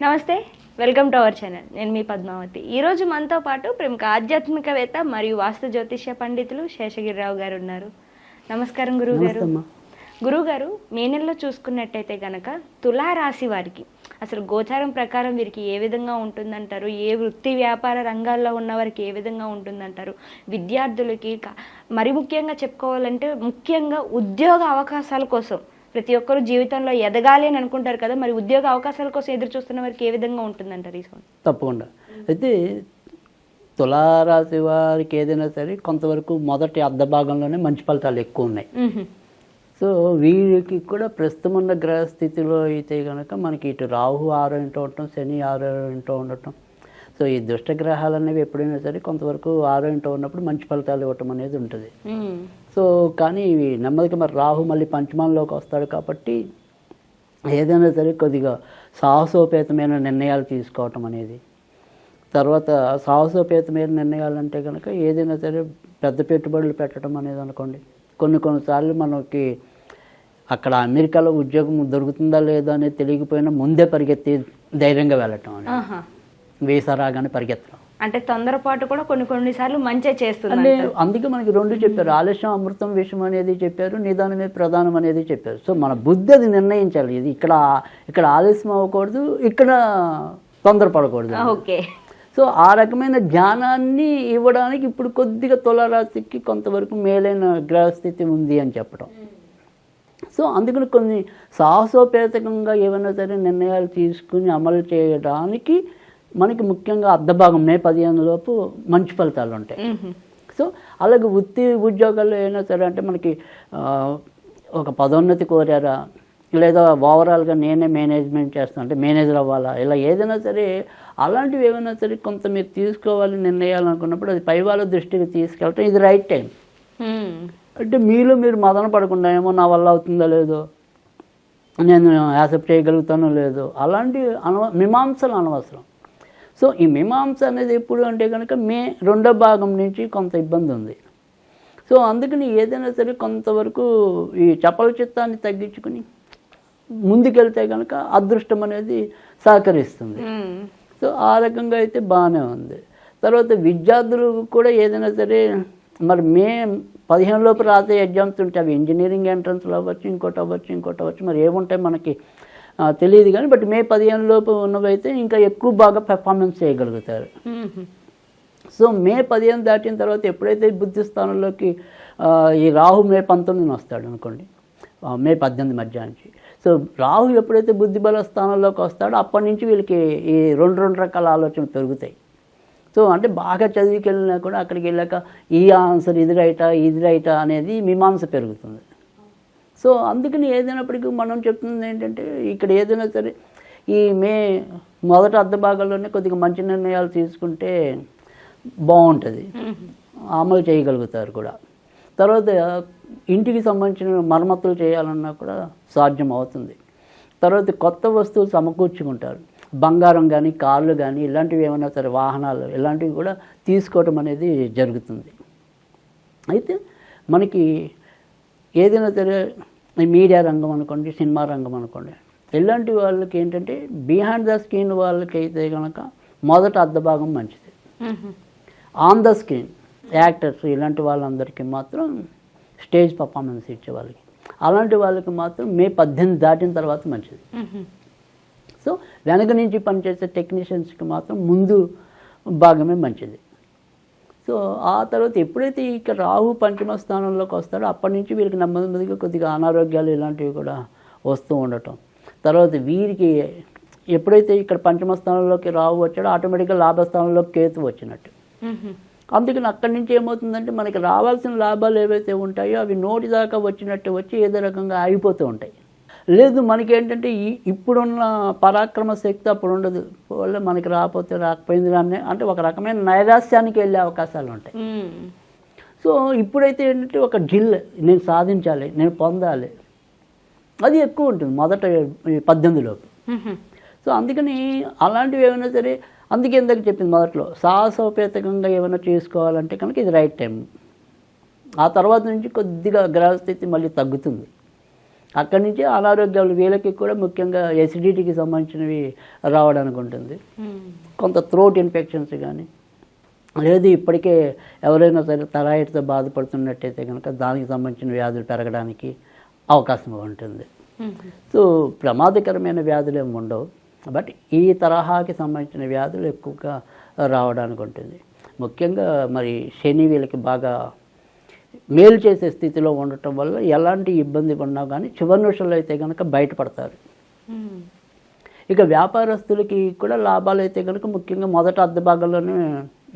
నమస్తే welcome to our channel. నేను మీ పద్మావతి. ఈరోజు మనతో పాటు ప్రముఖ ఆధ్యాత్మికవేత్త మరియు వాస్తు జ్యోతిష్య పండితులు శేషగిరిరావు గారు ఉన్నారు. నమస్కారం గురువు గారు నమస్తమ్మా. గురువు గారు మే నెలలో చూసుకున్నట్టయితే గనక తులారాశి వారికి అసలు గోచారం ప్రకారం వీరికి ఏ విధంగా ఉంటుందంటారు? ఏ వృత్తి వ్యాపార రంగాల్లో ఉన్న వారికి ఏ విధంగా ఉంటుందంటారు? విద్యార్థులకి మరి ముఖ్యంగా చెప్పుకోవాలంటే ముఖ్యంగా ఉద్యోగ అవకాశాల కోసం ప్రతి ఒక్కరు జీవితంలో ఎదగాలి అని అనుకుంటారు కదా మరి ఉద్యోగ అవకాశాల కోసం ఎదురు చూస్తున్న వారికి ఏ విధంగా ఉంటుందంటారు ఈ సంవత్సరం తప్పకుండా. అయితే తులారాశి వారికి ఏదైనా సరే కొంతవరకు మొదటి అర్ధ భాగంలోనే మంచి ఫలితాలు ఎక్కువ ఉన్నాయి. సో వీరికి కూడా ప్రస్తుతం ఉన్న గ్రహ స్థితిలో అయితే కనుక మనకి ఇటు రాహు ఆరో ఇంటో ఉండటం శని ఆరో ఇంటో ఉండటం. సో ఈ దుష్ట గ్రహాలు అనేవి ఎప్పుడైనా సరే కొంతవరకు ఆరో ఇంటో ఉన్నప్పుడు మంచి ఫలితాలు ఇవ్వటం అనేది ఉంటుంది. సో కానీ నెమ్మదిగా మరి రాహు మళ్ళీ పంచమంలోకి వస్తాడు కాబట్టి ఏదైనా సరే కొద్దిగా సాహసోపేతమైన నిర్ణయాలు తీసుకోవటం అనేది. తర్వాత సాహసోపేతమైన నిర్ణయాలు అంటే కనుక ఏదైనా సరే పెద్ద పెట్టుబడులు పెట్టడం అనేది అనుకోండి. కొన్ని కొన్నిసార్లు మనకి అక్కడ అమెరికాలో ఉద్యోగం దొరుకుతుందా లేదా అనేది తెలియకపోయినా ముందే పరిగెత్తి ధైర్యంగా వెళ్ళటం అనేది. ఆహా. వీసా రాగానే పరిగెత్తడం. అంటే తొందరపాటు కూడా కొన్ని కొన్నిసార్లు మంచి చేస్తుంది అందుకే మనకి రెండు చెప్పారు. ఆలస్యం అమృతం విషయం అనేది చెప్పారు. నిదానమే ప్రధానం అనేది చెప్పారు. సో మన బుద్ధి అది నిర్ణయించాలి. ఇది ఇక్కడ ఇక్కడ ఆలస్యం అవ్వకూడదు ఇక్కడ తొందరపడకూడదు ఓకే. సో ఆ రకమైన జ్ఞానాన్ని ఇవ్వడానికి ఇప్పుడు కొద్దిగా తులారాశికి కొంతవరకు మేలైన గ్రహస్థితి ఉంది అని చెప్పడం. సో అందుకని కొన్ని సాహసోపేతకంగా ఏమైనా సరే నిర్ణయాలు తీసుకుని అమలు చేయడానికి మనకి ముఖ్యంగా అర్ధభాగం మే పదిహేను లోపు మంచి ఫలితాలు ఉంటాయి. సో అలాగే వృత్తి ఉద్యోగాల్లో అయినా సరే అంటే మనకి ఒక పదోన్నతి కోరారా లేదా ఓవరాల్గా నేనే మేనేజ్మెంట్ చేస్తాను అంటే మేనేజర్ అవ్వాలా ఇలా ఏదైనా సరే అలాంటివి ఏమైనా సరే కొంత మీరు తీసుకోవాలి నిర్ణయాలు అనుకున్నప్పుడు అది పై వాళ్ళ దృష్టికి తీసుకెళ్ళటం ఇది రైట్ టైం అంటే మీలో మీరు మదన పడకుండా ఏమో నా వల్ల అవుతుందో లేదో నేను యాక్సెప్ట్ చేయగలుగుతానో లేదో అలాంటి అనవ మీమాంసలు అనవసరం. సో ఈ మీమాంస అనేది ఎప్పుడు అంటే కనుక మే రెండో భాగం నుంచి కొంత ఇబ్బంది ఉంది. సో అందుకని ఏదైనా సరే కొంతవరకు ఈ చపల చిత్తాన్ని తగ్గించుకుని ముందుకెళ్తే కనుక అదృష్టం అనేది సహకరిస్తుంది. సో ఆ రకంగా అయితే బాగానే ఉంది. తర్వాత విద్యార్థులు కూడా ఏదైనా సరే మరి మే పదిహేను లోపు రాసే ఎగ్జామ్స్ ఉంటాయి. అవి ఇంజనీరింగ్ ఎంట్రన్స్లో అవ్వచ్చు ఇంకోటి అవ్వచ్చు ఇంకోటి అవ్వచ్చు. మరి ఏముంటాయి మనకి? తెలియదు కానీ బట్ మే పదిహేను లోపు ఉన్నవైతే ఇంకా ఎక్కువ బాగా పెర్ఫార్మెన్స్ చేయగలుగుతారు. సో మే పదిహేను దాటిన తర్వాత ఎప్పుడైతే బుద్ధి స్థానంలోకి ఈ రాహు మే పంతొమ్మిదిని వస్తాడు అనుకోండి మే పద్దెనిమిది మధ్య నుంచి సో రాహు ఎప్పుడైతే బుద్ధి బల స్థానంలోకి వస్తాడో అప్పటి నుంచి వీళ్ళకి ఈ రెండు రెండు రకాల ఆలోచనలు పెరుగుతాయి. సో అంటే బాగా చదివికి వెళ్ళినా కూడా అక్కడికి వెళ్ళాక ఈ ఆన్సర్ ఇది రైటా ఇది రైటా అనేది మీమాంస పెరుగుతుంది. సో అందుకని ఏదైనప్పటికీ మనం చెప్తుంది ఏంటంటే ఇక్కడ ఏదైనా సరే ఈ మే మొదటి అర్ధ భాగంలోనే కొద్దిగా మంచి నిర్ణయాలు తీసుకుంటే బాగుంటుంది. అమలు చేయగలుగుతారు కూడా. తర్వాత ఇంటికి సంబంధించిన మరమ్మతులు చేయాలన్నా కూడా సాధ్యం అవుతుంది తర్వాత కొత్త వస్తువులు సమకూర్చుకుంటారు. బంగారం కానీ కార్లు కానీ ఇలాంటివి ఏమైనా సరే వాహనాలు ఇలాంటివి కూడా తీసుకోవటం అనేది జరుగుతుంది. అయితే మనకి ఏదైనా సరే మీడియా రంగం అనుకోండి సినిమా రంగం అనుకోండి ఇలాంటి వాళ్ళకి ఏంటంటే బిహైండ్ ద స్క్రీన్ వాళ్ళకి అయితే కనుక మొదట అర్ధ భాగం మంచిది ఆన్ ద స్క్రీన్ యాక్టర్స్ ఇలాంటి వాళ్ళందరికీ మాత్రం స్టేజ్ పర్ఫార్మెన్స్ ఇచ్చే వాళ్ళకి. అలాంటి వాళ్ళకి మాత్రం మే పద్దెనిమిది దాటిన తర్వాత మంచిది. సో వెనక నుంచి పనిచేసే టెక్నీషియన్స్కి మాత్రం ముందు భాగమే మంచిది. సో ఆ తర్వాత ఎప్పుడైతే ఇక రాహు పంచమ స్థానంలోకి వస్తాడో అప్పటి నుంచి వీరికి నెమ్మది నెమ్మదిగా కొద్దిగా అనారోగ్యాలు ఇలాంటివి కూడా వస్తూ ఉండటం. తర్వాత వీరికి ఎప్పుడైతే ఇక్కడ పంచమ స్థానంలోకి రాహు వచ్చాడో ఆటోమేటిక్గా లాభస్థానంలోకి కేతు వచ్చినట్టు. అందుకని అక్కడి నుంచి ఏమవుతుందంటే మనకి రావాల్సిన లాభాలు ఏవైతే ఉంటాయో అవి నోటి దాకా వచ్చినట్టు వచ్చి ఏదో రకంగా ఆగిపోతూ ఉంటాయి. లేదు మనకి ఏంటంటే ఈ ఇప్పుడున్న పరాక్రమ శక్తి అప్పుడు ఉండదు. వాళ్ళే మనకి రాకపోతే రాకపోయింది కానీ అంటే ఒక రకమైన నైరాస్యానికి వెళ్ళే అవకాశాలు ఉంటాయి. సో ఇప్పుడైతే ఏంటంటే ఒక జిల్ నేను సాధించాలి నేను పొందాలి. అది ఎక్కువ ఉంటుంది మొదట పద్దెనిమిదిలోపు సో అందుకని అలాంటివి ఏమైనా సరే అందుకే ఇందాక చెప్పింది మొదట్లో సాహసోపేతకంగా ఏమైనా చేసుకోవాలంటే కనుక ఇది రైట్ టైం. ఆ తర్వాత నుంచి కొద్దిగా గ్రహస్థితి మళ్ళీ తగ్గుతుంది. అక్కడి నుంచి అనారోగ్యాలు వీళ్ళకి కూడా ముఖ్యంగా ఎసిడిటీకి సంబంధించినవి రావడానికి ఉంటుంది మ్మ్. కొంత థ్రోట్ ఇన్ఫెక్షన్స్ కానీ లేదు ఇప్పటికే ఎవరైనా సరే థైరాయిడ్తో బాధపడుతున్నట్టయితే కనుక దానికి సంబంధించిన వ్యాధులు పెరగడానికి అవకాశం ఉంటుంది మ్మ్. సో ప్రమాదకరమైన వ్యాధులు ఏమి ఉండవు బట్ ఈ తరహాకి సంబంధించిన వ్యాధులు ఎక్కువగా రావడానికి ఉంటుంది ముఖ్యంగా మరి శని వీళ్ళకి బాగా మేలు చేసే స్థితిలో ఉండటం వల్ల ఎలాంటి ఇబ్బంది ఉన్నా కానీ చివరి నిమిషంలో అయితే కనుక బయటపడతారు. ఇక వ్యాపారస్తులకి కూడా లాభాలు అయితే కనుక ముఖ్యంగా మొదట అర్ధ భాగంలోనే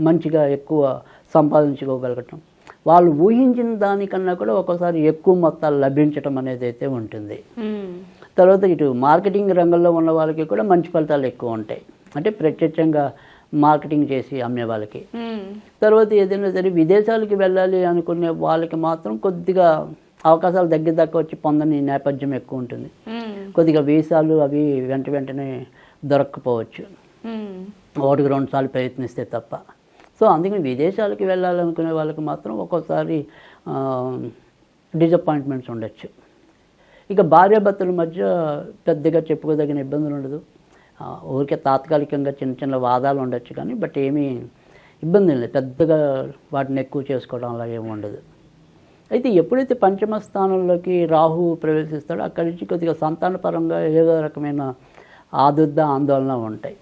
మంచిగా ఎక్కువ సంపాదించుకోగలగటం వాళ్ళు ఊహించిన దానికన్నా కూడా ఒక్కోసారి ఎక్కువ మొత్తాలు లభించటం అనేది అయితే ఉంటుంది. తర్వాత ఇటు మార్కెటింగ్ రంగంలో ఉన్న వాళ్ళకి కూడా మంచి ఫలితాలు ఎక్కువ ఉంటాయి అంటే ప్రత్యక్షంగా మార్కెటింగ్ చేసి అమ్మే వాళ్ళకి. తర్వాత ఏదైనా సరే విదేశాలకి వెళ్ళాలి అనుకునే వాళ్ళకి మాత్రం కొద్దిగా అవకాశాలు దగ్గర దాకా వచ్చి పొందని నేపథ్యం ఎక్కువ ఉంటుంది. కొద్దిగా వీసాలు అవి వెంట వెంటనే దొరక్కపోవచ్చు. ఒకటికి రెండు సార్లు ప్రయత్నిస్తే తప్ప సో అందుకని విదేశాలకి వెళ్ళాలనుకునే వాళ్ళకి మాత్రం ఒక్కోసారి డిసప్పాయింట్మెంట్స్ ఉండొచ్చు ఇక భార్యాభర్తల మధ్య పెద్దగా చెప్పుకోదగిన ఇబ్బందులు ఉండదు ఊరికే తాత్కాలికంగా చిన్న చిన్న వాదాలు ఉండొచ్చు కానీ బట్ ఏమీ ఇబ్బంది లేదు. పెద్దగా వాటిని ఎక్కువ చేసుకోవడం అలా ఏమి ఉండదు. అయితే ఎప్పుడైతే పంచమ స్థానంలోకి రాహు ప్రవేశిస్తాడో అక్కడి నుంచి కొద్దిగా సంతానపరంగా ఏదో రకమైన ఆదుర్ద ఆందోళన ఉంటాయి.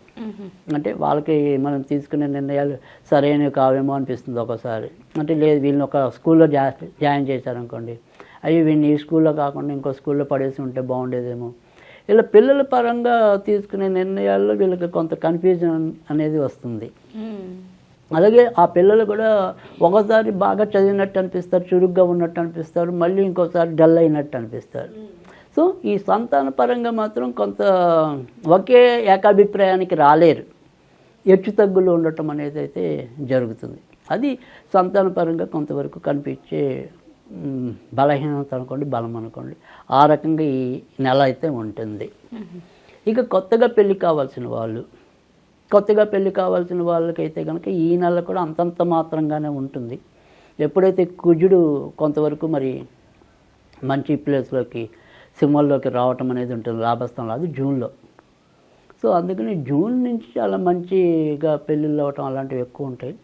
అంటే వాళ్ళకి మనం తీసుకునే నిర్ణయాలు సరైనవి కావేమో అనిపిస్తుంది ఒకసారి. అంటే లేదు వీళ్ళని ఒక స్కూల్లో జా జాయిన్ చేశారనుకోండి. అవి వీళ్ళని ఈ స్కూల్లో కాకుండా ఇంకో స్కూల్లో పడేసి ఉంటే బాగుండేదేమో. ఇలా పిల్లల పరంగా తీసుకునే నిర్ణయాల్లో వీళ్ళకి కొంత కన్ఫ్యూజన్ అనేది వస్తుంది. మ్మ్. అలాగే ఆ పిల్లలు కూడా ఒకసారి బాగా చదివినట్టు అనిపిస్తారు చురుగ్గా ఉన్నట్టు అనిపిస్తారు మళ్ళీ ఇంకోసారి డల్ అయినట్టు అనిపిస్తారు. సో ఈ సంతాన పరంగా మాత్రం కొంత ఒకే ఏకాభిప్రాయానికి రాలేరు. హెచ్చు తగ్గులు ఉండటం అనేది అయితే జరుగుతుంది. అది సంతాన పరంగా కొంతవరకు కనిపించే బలహీనత అనుకోండి బలం అనుకోండి ఆ రకంగా ఈ నెల అయితే ఉంటుంది. ఇక కొత్తగా పెళ్ళి కావాల్సిన వాళ్ళు కొత్తగా పెళ్ళి కావాల్సిన వాళ్ళకైతే కనుక ఈ నెల కూడా అంతంత మాత్రంగానే ఉంటుంది. ఎప్పుడైతే కుజుడు కొంతవరకు మరి మంచి ప్లేస్లోకి సింహంలోకి రావటం అనేది ఉంటుంది లాభస్థానంలో అది జూన్లో. సో అందుకని జూన్ నుంచి చాలా మంచిగా పెళ్ళిళ్ళు అవ్వటం అలాంటివి ఎక్కువ ఉంటాయి.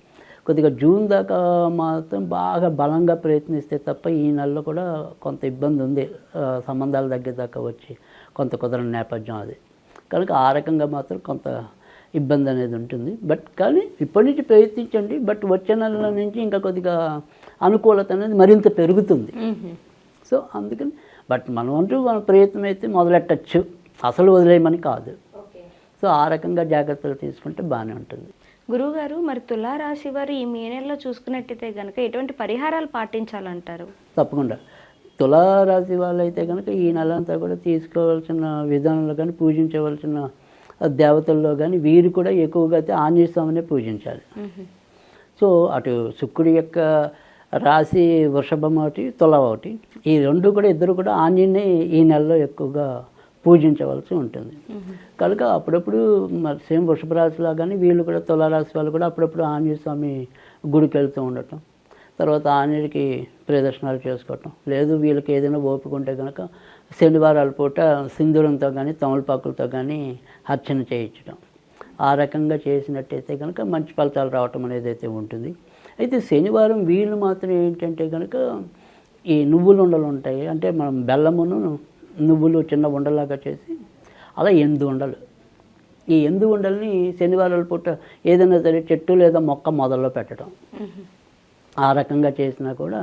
కొద్దిగా జూన్ దాకా మాత్రం బాగా బలంగా ప్రయత్నిస్తే తప్ప ఈ నెలలో కూడా కొంత ఇబ్బంది ఉంది. సంబంధాల దగ్గర దాకా వచ్చి కొంత కుదరని నేపథ్యం అది. కనుక ఆ రకంగా మాత్రం కొంత ఇబ్బంది అనేది ఉంటుంది. బట్ కానీ ఇప్పటి నుంచి ప్రయత్నించండి. బట్ వచ్చే నెల నుంచి ఇంకా కొద్దిగా అనుకూలత అనేది మరింత పెరుగుతుంది. సో అందుకని బట్ మనం అంటూ మన ప్రయత్నం అయితే మొదలెట్టచ్చు. అసలు వదిలేయమని కాదు. సో ఆ రకంగా జాగ్రత్తలు తీసుకుంటే బాగానే ఉంటుంది. గురువుగారు మరి తులారాశి వారు ఈ మే నెలలో చూసుకున్నట్టయితే గనక ఎటువంటి పరిహారాలు పాటించాలంటారు? తప్పకుండా. తులారాశి వాళ్ళైతే కనుక ఈ నెల అంతా కూడా తీసుకోవాల్సిన విధానంలో కానీ పూజించవలసిన దేవతల్లో కానీ వీరు కూడా ఎక్కువగా అయితే ఆంజనేయ స్వామినే పూజించాలి. సో అటు శుక్రుడి యొక్క రాశి వృషభం ఒకటి తుల ఒకటి ఈ రెండు కూడా ఇద్దరు కూడా ఆంజనేయ ఈ నెలలో ఎక్కువగా పూజించవలసి ఉంటుంది. కనుక అప్పుడప్పుడు మరి సేమ్ వృషభ రాశిలా కానీ వీళ్ళు కూడా తులారాశి వాళ్ళు కూడా అప్పుడప్పుడు ఆంజనేయ స్వామి గుడికి వెళ్తూ ఉండటం. తర్వాత ఆంజనేయుడికి ప్రదర్శనలు చేసుకోవటం. లేదు వీళ్ళకి ఏదైనా ఓపిక ఉంటే కనుక శనివారాల పూట సింధూరంతో కానీ తమలపాకులతో కానీ అర్చన చేయించడం ఆ రకంగా చేసినట్టయితే కనుక మంచి ఫలితాలు రావటం అనేది అయితే ఉంటుంది. అయితే శనివారం వీళ్ళు మాత్రం ఏంటంటే కనుక ఈ నువ్వులు ఉండలు ఉంటాయి. అంటే మనం బెల్లమును నువ్వులు చిన్న ఉండలాగా చేసి అలా ఎందు ఉండలు ఈ ఎందు ఉండల్ని శనివారాల పూట ఏదైనా సరే చెట్టు లేదా మొక్క మొదల్లో పెట్టడం. ఆ రకంగా చేసినా కూడా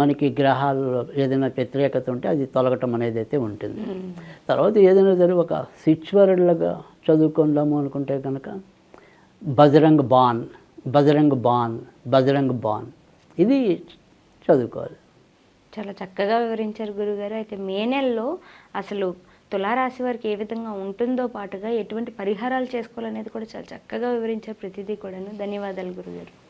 మనకి గ్రహాల్లో ఏదైనా వ్యతిరేకత ఉంటే అది తొలగటం అనేది అయితే ఉంటుంది. తర్వాత ఏదైనా సరే ఒక శిష్వరులాగా చదువుకుందాము అనుకుంటే కనుక బజరంగ్ బాన్ బజరంగ్ బాన్ బజరంగ్ బాన్ ఇది చదువుకోవాలి చాలా చక్కగా వివరించారు గురుగారు. అయితే మే నెలలో అసలు తులారాశి వారికి ఏ విధంగా ఉంటుందో పాటుగా ఎటువంటి పరిహారాలు చేసుకోవాలనేది కూడా చాలా చక్కగా వివరించారు ప్రతిదీ కూడాను. ధన్యవాదాలు గురుగారు.